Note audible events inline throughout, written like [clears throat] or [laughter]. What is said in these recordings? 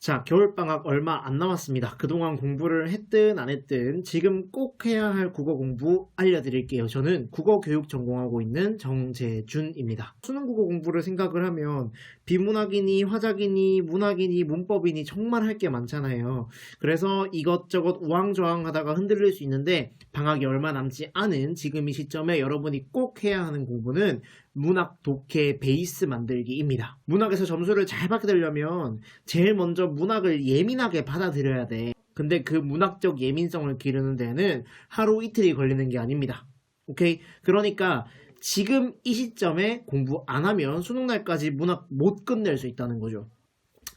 자, 겨울방학 얼마 안 남았습니다. 그동안 공부를 했든 안 했든 지금 꼭 해야 할 국어 공부 알려드릴게요. 저는 국어 교육 전공하고 있는 정재준입니다. 수능 국어 공부를 생각을 하면 비문학이니 화작이니 문학이니 문법이니 정말 할 게 많잖아요. 그래서 이것저것 우왕좌왕 하다가 흔들릴 수 있는데 방학이 얼마 남지 않은 지금 이 시점에 여러분이 꼭 해야 하는 공부는 문학 독해 베이스 만들기입니다. 문학에서 점수를 잘 받게 되려면 제일 먼저 문학을 예민하게 받아들여야 돼. 근데 그 문학적 예민성을 기르는 데는 하루 이틀이 걸리는 게 아닙니다. 오케이? 그러니까 지금 이 시점에 공부 안 하면 수능 날까지 문학 못 끝낼 수 있다는 거죠.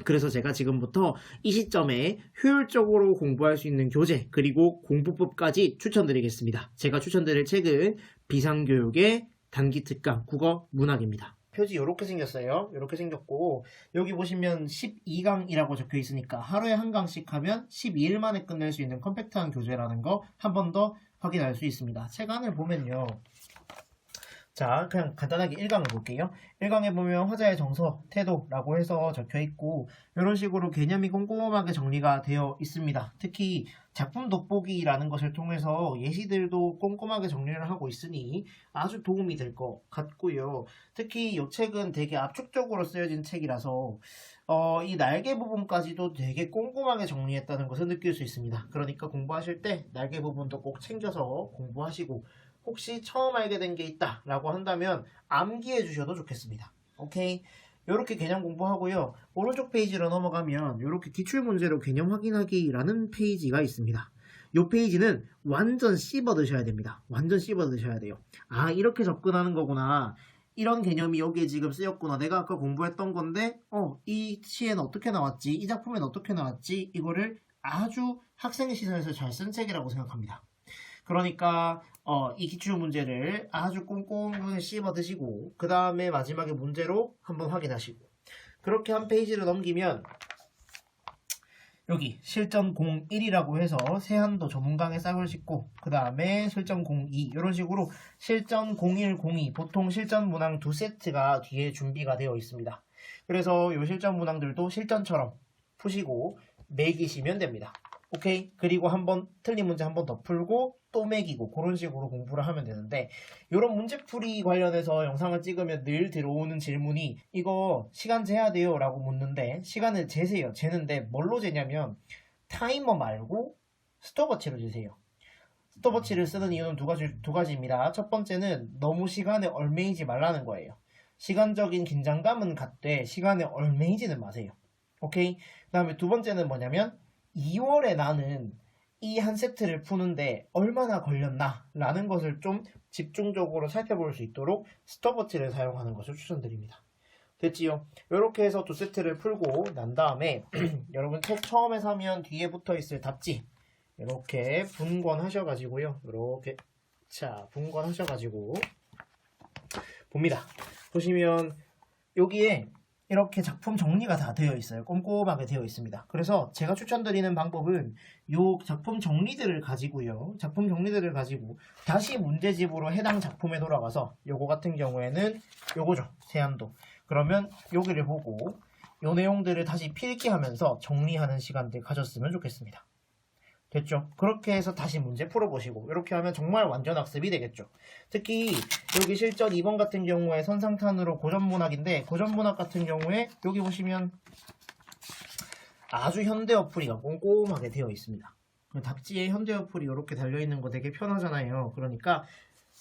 그래서 제가 지금부터 이 시점에 효율적으로 공부할 수 있는 교재 그리고 공부법까지 추천드리겠습니다. 제가 추천드릴 책은 비상교육의 단기 특강 국어 문학입니다. 표지 이렇게 생겼어요. 이렇게 생겼고 여기 보시면 12강이라고 적혀 있으니까 하루에 한 강씩 하면 12일 만에 끝낼 수 있는 컴팩트한 교재라는 거 한 번 더 확인할 수 있습니다. 책 안을 보면요. 자, 그냥 간단하게 1강을 볼게요. 1강에 보면 화자의 정서, 태도라고 해서 적혀 있고 이런 식으로 개념이 꼼꼼하게 정리가 되어 있습니다. 특히 작품 돋보기라는 것을 통해서 예시들도 꼼꼼하게 정리를 하고 있으니 아주 도움이 될 것 같고요. 특히 이 책은 되게 압축적으로 쓰여진 책이라서 어, 이 날개 부분까지도 되게 꼼꼼하게 정리했다는 것을 느낄 수 있습니다. 그러니까 공부하실 때 날개 부분도 꼭 챙겨서 공부하시고 혹시 처음 알게 된 게 있다라고 한다면 암기해 주셔도 좋겠습니다. 오케이. 이렇게 개념 공부하고요. 오른쪽 페이지로 넘어가면 이렇게 기출문제로 개념 확인하기라는 페이지가 있습니다. 이 페이지는 완전 씹어 드셔야 됩니다. 완전 씹어 드셔야 돼요. 아, 이렇게 접근하는 거구나. 이런 개념이 여기에 지금 쓰였구나. 내가 아까 공부했던 건데, 어, 이 시에는 어떻게 나왔지? 이 작품에는 어떻게 나왔지? 이거를 아주 학생의 시선에서 잘 쓴 책이라고 생각합니다. 그러니까 어, 이 기출 문제를 아주 꼼꼼하게 씹어 드시고 그 다음에 마지막에 문제로 한번 확인하시고 그렇게 한 페이지를 넘기면 여기 실전 01이라고 해서 세한도 전문강의 싹을 싣고 그 다음에 실전 02 이런 식으로 실전 01, 02 보통 실전 문항 두 세트가 뒤에 준비가 되어 있습니다. 그래서 이 실전 문항들도 실전처럼 푸시고 매기시면 됩니다. 오케이? 그리고 한번 틀린 문제 한 번 더 풀고 또 매기고 그런 식으로 공부를 하면 되는데 이런 문제풀이 관련해서 영상을 찍으면 늘 들어오는 질문이 이거 시간 재야 돼요 라고 묻는데 시간을 재세요. 재는데 뭘로 재냐면 타이머 말고 스톱워치로 재세요. 스톱워치를 쓰는 이유는 두 가지, 두 가지입니다. 첫 번째는 너무 시간에 얼매이지 말라는 거예요. 시간적인 긴장감은 갖되 시간에 얼매이지는 마세요. 오케이? 그 다음에 두 번째는 뭐냐면 2월에 나는 이 한 세트를 푸는데 얼마나 걸렸나 라는 것을 좀 집중적으로 살펴볼 수 있도록 스톱워치를 사용하는 것을 추천드립니다. 됐지요? 이렇게 해서 두 세트를 풀고 난 다음에 [clears throat] 여러분 책 처음에 사면 뒤에 붙어 있을 답지 이렇게 분권하셔가지고요. 이렇게 자 분권하셔가지고 봅니다. 보시면 여기에 이렇게 작품 정리가 다 되어 있어요. 꼼꼼하게 되어 있습니다. 그래서 제가 추천드리는 방법은 요 작품 정리들을 가지고요. 작품 정리들을 가지고 다시 문제집으로 해당 작품에 돌아가서 요거 같은 경우에는 요거죠. 세안도. 그러면 여기를 보고 요 내용들을 다시 필기하면서 정리하는 시간들 가졌으면 좋겠습니다. 됐죠? 그렇게 해서 다시 문제 풀어보시고 이렇게 하면 정말 완전 학습이 되겠죠. 특히 여기 실전 2번 같은 경우에 선상탄으로 고전문학인데 고전문학 같은 경우에 여기 보시면 아주 현대 어플이가 꼼꼼하게 되어 있습니다. 답지에 현대 어플이 이렇게 달려있는 거 되게 편하잖아요. 그러니까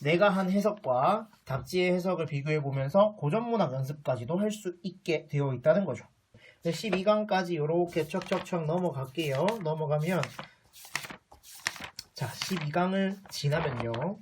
내가 한 해석과 답지의 해석을 비교해 보면서 고전문학 연습까지도 할 수 있게 되어 있다는 거죠. 12강까지 이렇게 척척척 넘어갈게요. 넘어가면 자 12강을 지나면요.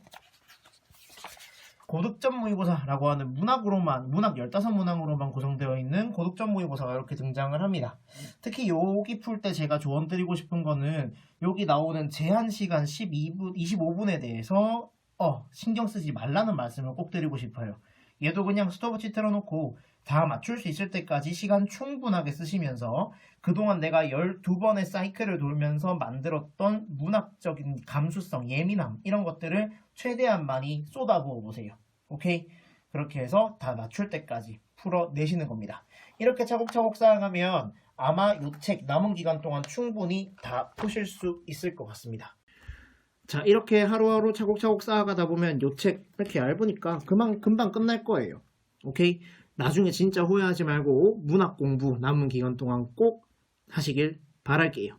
고득점 모의고사라고 하는 문학으로만 문학 15문항으로만 구성되어 있는 고득점 모의고사가 이렇게 등장을 합니다. 특히 여기 풀 때 제가 조언 드리고 싶은 거는 여기 나오는 제한 시간 12분 25분에 대해서 어, 신경 쓰지 말라는 말씀을 꼭 드리고 싶어요. 얘도 그냥 스톱워치 틀어놓고 다 맞출 수 있을 때까지 시간 충분하게 쓰시면서 그동안 내가 12번의 사이클을 돌면서 만들었던 문학적인 감수성, 예민함 이런 것들을 최대한 많이 쏟아부어 보세요. 오케이? 그렇게 해서 다 맞출 때까지 풀어내시는 겁니다. 이렇게 차곡차곡 쌓아가면 아마 이 책 남은 기간 동안 충분히 다 푸실 수 있을 것 같습니다. 자 이렇게 하루하루 차곡차곡 쌓아가다 보면 이 책 이렇게 얇으니까 금방, 금방 끝날 거예요. 오케이 나중에 진짜 후회하지 말고 문학 공부 남은 기간 동안 꼭 하시길 바랄게요.